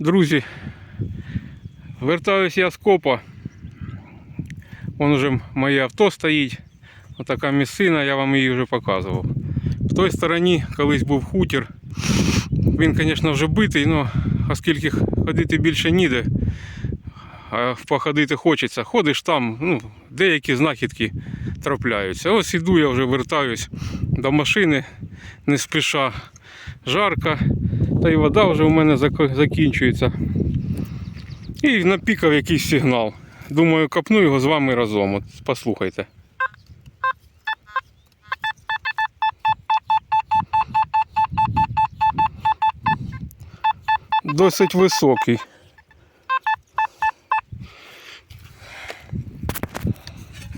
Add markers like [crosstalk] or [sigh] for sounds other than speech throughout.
Друзі, вертаюсь я з копа. Вон уже моє авто стоїть. Отака місцина, я вам її вже показував. В той стороні колись був хутір. Він, звісно, вже битий, але оскільки ходити більше ніде, а походити хочеться. Ходиш там, ну, деякі знахідки трапляються. Ось іду, я вже вертаюсь до машини, не спіша. Жарко, та й вода вже у мене закінчується. І напікав якийсь сигнал. Думаю, копну його з вами разом. От послухайте. Досить високий.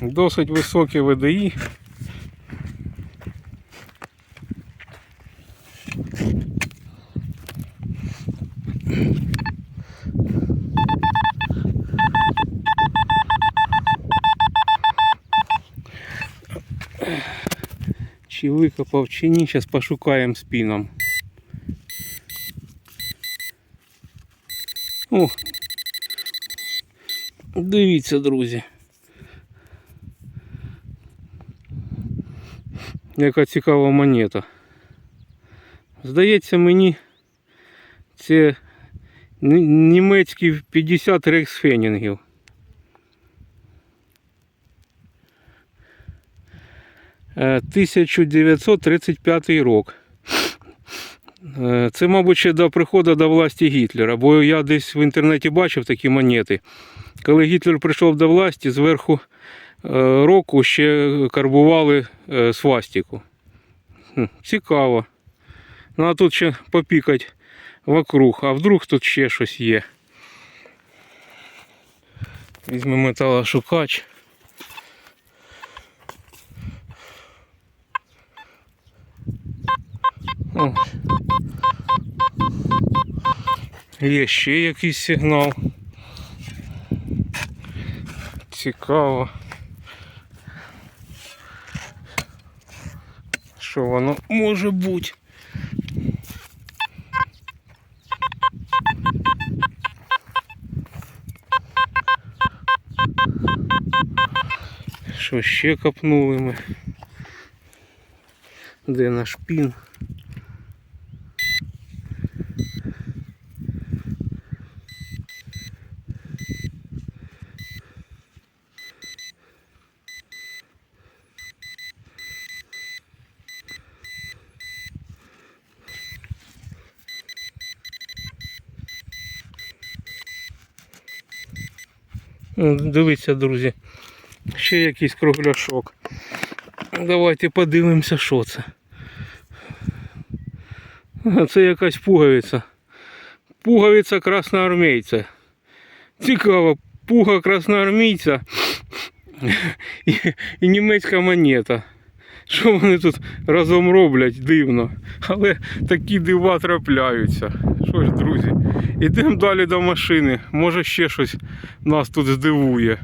Досить високі ВДІ. Чи викопав, чи ні, зараз пошукаємо спіном. О, дивіться, друзі. Яка цікава монета. Здається мені, це ні- німецькі 50 рейхсфенінгів. 1935 рік. Е, Це, мабуть, ще до приходу до власті Гітлера, бо я десь в інтернеті бачив такі монети. Коли Гітлер прийшов до власті, зверху е, року ще карбували е, свастику. Цікаво. Ну а тут ще попікати вокруг, а вдруг тут ще щось є. Візьмемо металошукач. О. Є ще якийсь сигнал. Цікаво. Що воно може бути? Що ще копнули ми? Де наш пін? Дивіться, друзі, ще якийсь кругляшок. Давайте подивимося, що це. Це якась пуговиця. Пуговиця красноармійця. Цікаво, пуга красноармійця [laughs] і, і німецька монета. Що вони тут разом роблять дивно. Але такі дива трапляються. Що ж, друзі, ідемо далі до машини. Може ще щось нас тут здивує.